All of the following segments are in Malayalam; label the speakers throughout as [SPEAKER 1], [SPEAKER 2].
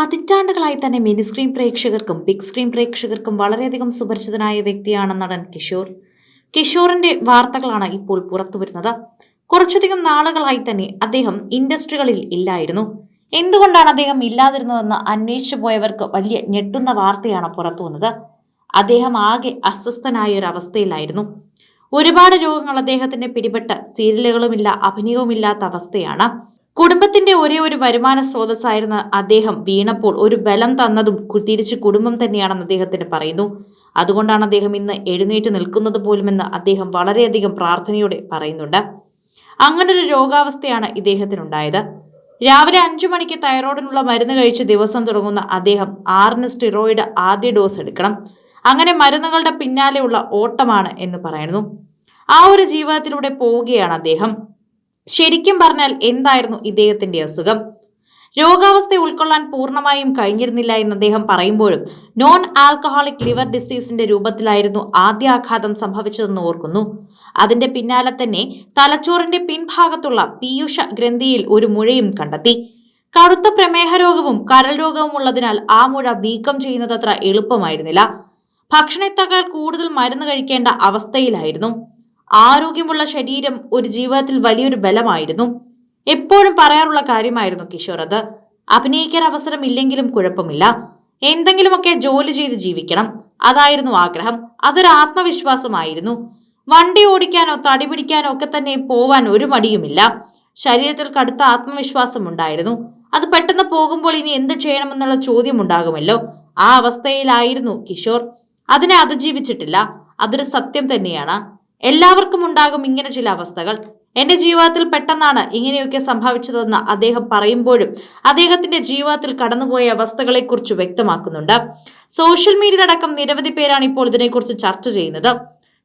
[SPEAKER 1] പതിറ്റാണ്ടുകളായി തന്നെ മിനി സ്ക്രീൻ പ്രേക്ഷകർക്കും ബിഗ് സ്ക്രീൻ പ്രേക്ഷകർക്കും വളരെയധികം സുപരിചിതനായ വ്യക്തിയാണ് നടൻ കിഷോർ. കിഷോറിന്റെ വാർത്തകളാണ് ഇപ്പോൾ പുറത്തുവരുന്നത് കുറച്ചധികം നാളുകളായി തന്നെ അദ്ദേഹം ഇൻഡസ്ട്രികളിൽ ഇല്ലായിരുന്നു. എന്തുകൊണ്ടാണ് അദ്ദേഹം ഇല്ലാതിരുന്നതെന്ന് അന്വേഷിച്ചു പോയവർക്ക് വലിയ ഞെട്ടുന്ന വാർത്തയാണ് പുറത്തു വന്നത്. അദ്ദേഹം ആകെ അസ്വസ്ഥനായ ഒരു അവസ്ഥയിലായിരുന്നു. ഒരുപാട് രോഗങ്ങൾ അദ്ദേഹത്തിന്റെ പിടിപെട്ട് സീരിയലുകളുമില്ല അഭിനയവുമില്ലാത്ത അവസ്ഥയാണ്. കുടുംബത്തിന്റെ ഒരേ ഒരു വരുമാന സ്രോതസ്സായിരുന്ന അദ്ദേഹം വീണപ്പോൾ ഒരു ബലം തന്നതും തിരിച്ച് കുടുംബം തന്നെയാണെന്ന് അദ്ദേഹത്തിന് പറയുന്നു. അതുകൊണ്ടാണ് അദ്ദേഹം ഇന്ന് എഴുന്നേറ്റ് നിൽക്കുന്നത് പോലുമെന്ന് അദ്ദേഹം വളരെയധികം പ്രാർത്ഥനയോടെ പറയുന്നുണ്ട്. അങ്ങനൊരു രോഗാവസ്ഥയാണ് ഇദ്ദേഹത്തിനുണ്ടായത്. രാവിലെ അഞ്ചു മണിക്ക് തൈറോയിഡിനുള്ള മരുന്ന് കഴിച്ച് ദിവസം തുടങ്ങുന്ന അദ്ദേഹം ആറിന് സ്റ്റിറോയിഡ് ആദ്യ ഡോസ് എടുക്കണം. അങ്ങനെ മരുന്നുകളുടെ പിന്നാലെയുള്ള ഓട്ടമാണ് എന്ന് പറയുന്നു. ആ ഒരു ജീവിതത്തിലൂടെ പോവുകയാണ് അദ്ദേഹം. ശരിക്കും പറഞ്ഞാൽ എന്തായിരുന്നു ഇദ്ദേഹത്തിന്റെ അസുഖം? രോഗാവസ്ഥ ഉൾക്കൊള്ളാൻ പൂർണമായും കഴിഞ്ഞിരുന്നില്ല എന്ന് അദ്ദേഹം പറയുമ്പോഴും നോൺ ആൽക്കഹോളിക് ലിവർ ഡിസീസിന്റെ രൂപത്തിലായിരുന്നു ആദ്യ ആഘാതം സംഭവിച്ചതെന്ന് ഓർക്കുന്നു. അതിന്റെ പിന്നാലെ തന്നെ തലച്ചോറിന്റെ പിൻഭാഗത്തുള്ള പീയുഷ ഗ്രന്ഥിയിൽ ഒരു മുഴയും കണ്ടെത്തി. കടുത്ത പ്രമേഹ രോഗവും കരൾ രോഗവും ഉള്ളതിനാൽ ആ മുഴ നീക്കം ചെയ്യുന്നത് അത്ര എളുപ്പമായിരുന്നില്ല. ഭക്ഷണത്തേക്കാൾ കൂടുതൽ മരുന്ന് കഴിക്കേണ്ട അവസ്ഥയിലായിരുന്നു. ആരോഗ്യമുള്ള ശരീരം ഒരു ജീവിതത്തിൽ വലിയൊരു ബലമായിരുന്നു. എപ്പോഴും പറയാറുള്ള കാര്യമായിരുന്നു കിഷോർ അത്. അഭിനയിക്കാൻ അവസരം ഇല്ലെങ്കിലും കുഴപ്പമില്ല. എന്തെങ്കിലുമൊക്കെ ജോലി ചെയ്ത് ജീവിക്കണം. അതായിരുന്നു ആഗ്രഹം. അതൊരു ആത്മവിശ്വാസമായിരുന്നു. വണ്ടി ഓടിക്കാനോ തടി പിടിക്കാനോ ഒക്കെ തന്നെ പോവാൻ ഒരു മടിയുമില്ല. ശരീരത്തിൽ കടുത്ത ആത്മവിശ്വാസം ഉണ്ടായിരുന്നു. അത് പെട്ടെന്ന് പോകുമ്പോൾ ഇനി എന്ത് ചെയ്യണമെന്നുള്ള ചോദ്യം ഉണ്ടാകുമല്ലോ. ആ അവസ്ഥയിലായിരുന്നു കിഷോർ. അതിനെ അതിജീവിച്ചിട്ടില്ല. അതൊരു സത്യം തന്നെയാണ്. എല്ലാവർക്കും ഉണ്ടാകും ഇങ്ങനെ ചില അവസ്ഥകൾ. എന്റെ ജീവിതത്തിൽ പെട്ടെന്നാണ് ഇങ്ങനെയൊക്കെ സംഭവിച്ചതെന്ന് അദ്ദേഹം പറയുമ്പോഴും അദ്ദേഹത്തിന്റെ ജീവിതത്തിൽ കടന്നുപോയ അവസ്ഥകളെക്കുറിച്ച് വ്യക്തമാക്കുന്നുണ്ട്. സോഷ്യൽ മീഡിയ അടക്കം നിരവധി പേരാണ് ഇപ്പോൾ ഇതിനെക്കുറിച്ച് ചർച്ച ചെയ്യുന്നത്.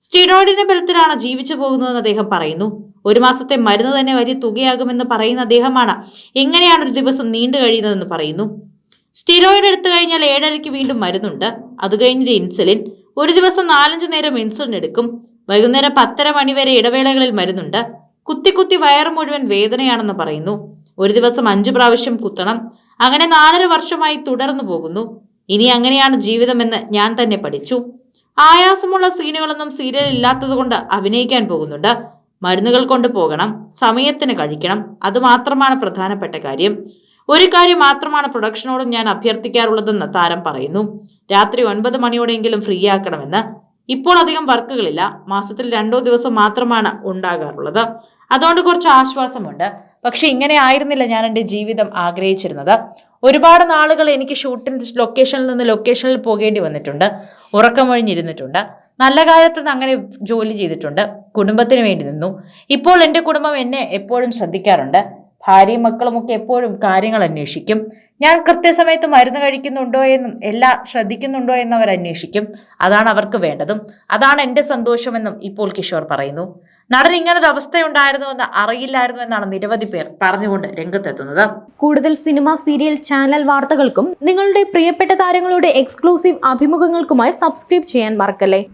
[SPEAKER 1] സ്റ്റീറോയിഡിന്റെ ബലത്തിലാണ് ജീവിച്ചു പോകുന്നതെന്ന് അദ്ദേഹം പറയുന്നു. ഒരു മാസത്തെ മരുന്ന് തന്നെ വലിയ തുകയാകുമെന്ന് പറയുന്ന അദ്ദേഹമാണ് എങ്ങനെയാണ് ഒരു ദിവസം നീണ്ടു കഴിയുന്നതെന്ന് പറയുന്നു. സ്റ്റിറോയിഡ് എടുത്തു കഴിഞ്ഞാൽ ഏഴരയ്ക്ക് വീണ്ടും മരുന്നുണ്ട്. അത് കഴിഞ്ഞിട്ട് ഇൻസുലിൻ. ഒരു ദിവസം നാലഞ്ച് നേരം ഇൻസുലിൻ എടുക്കും. വൈകുന്നേരം പത്തര മണിവരെ ഇടവേളകളിൽ മരുന്നുണ്ട്. കുത്തി കുത്തി വയറ് മുഴുവൻ വേദനയാണെന്ന് പറയുന്നു. ഒരു ദിവസം അഞ്ചു പ്രാവശ്യം കുത്തണം. അങ്ങനെ നാലര വർഷമായി തുടർന്നു പോകുന്നു. ഇനി അങ്ങനെയാണ് ജീവിതമെന്ന് ഞാൻ തന്നെ പഠിച്ചു. ആയാസമുള്ള സീനുകളൊന്നും സീരിയൽ ഇല്ലാത്തതുകൊണ്ട് അഭിനയിക്കാൻ പോകുന്നുണ്ട്. മരുന്നുകൾ കൊണ്ട് പോകണം സമയത്തിന് കഴിക്കണം അത് മാത്രമാണ് പ്രധാനപ്പെട്ട കാര്യം. ഒരു കാര്യം മാത്രമാണ് പ്രൊഡക്ഷനോടും ഞാൻ അഭ്യർത്ഥിക്കാറുള്ളതെന്ന് താരം പറയുന്നു. രാത്രി ഒൻപത് മണിയോടെങ്കിലും ഫ്രീ ആക്കണമെന്ന് ഇപ്പോൾ അധികം വർക്കുകളില്ല. മാസത്തിൽ രണ്ടോ ദിവസം മാത്രമാണ് ഉണ്ടാകാറുള്ളത്. അതുകൊണ്ട് കുറച്ച് ആശ്വാസമുണ്ട്. പക്ഷെ ഇങ്ങനെ ആയിരുന്നില്ല ഞാൻ എന്റെ ജീവിതം ആഗ്രഹിച്ചിരുന്നത്. ഒരുപാട് നാളുകൾ എനിക്ക് ഷൂട്ടിംഗ് ലൊക്കേഷനിൽ നിന്ന് ലൊക്കേഷനിൽ പോകേണ്ടി വന്നിട്ടുണ്ട്. ഉറക്കമൊഴിഞ്ഞിരുന്നിട്ടുണ്ട്. നല്ല കാലത്ത് നിന്ന് അങ്ങനെ ജോലി ചെയ്തിട്ടുണ്ട്. കുടുംബത്തിന് വേണ്ടി നിന്നു. ഇപ്പോൾ എന്റെ കുടുംബം എന്നെ എപ്പോഴും ശ്രദ്ധിക്കാറുണ്ട്. ഭാര്യയും മക്കളുമൊക്കെ എപ്പോഴും കാര്യങ്ങൾ അന്വേഷിക്കും. ഞാൻ കൃത്യസമയത്ത് മരുന്ന് കഴിക്കുന്നുണ്ടോ എന്നും എല്ലാ ശ്രദ്ധിക്കുന്നുണ്ടോ എന്നവർ അന്വേഷിക്കും. അതാണ് അവർക്ക് വേണ്ടതും. അതാണ് എന്റെ സന്തോഷമെന്നും ഇപ്പോൾ കിഷോർ പറയുന്നു. നടൻ ഇങ്ങനൊരു അവസ്ഥയുണ്ടായിരുന്നുവെന്ന് അറിയില്ലായിരുന്നു എന്നാണ് നിരവധി പേർ പറഞ്ഞുകൊണ്ട് രംഗത്തെത്തുന്നത്.
[SPEAKER 2] കൂടുതൽ സിനിമ സീരിയൽ ചാനൽ വാർത്തകൾക്കും നിങ്ങളുടെ പ്രിയപ്പെട്ട താരങ്ങളുടെ എക്സ്ക്ലൂസീവ് അഭിമുഖങ്ങൾക്കുമായി സബ്സ്ക്രൈബ് ചെയ്യാൻ മറക്കല്ലേ?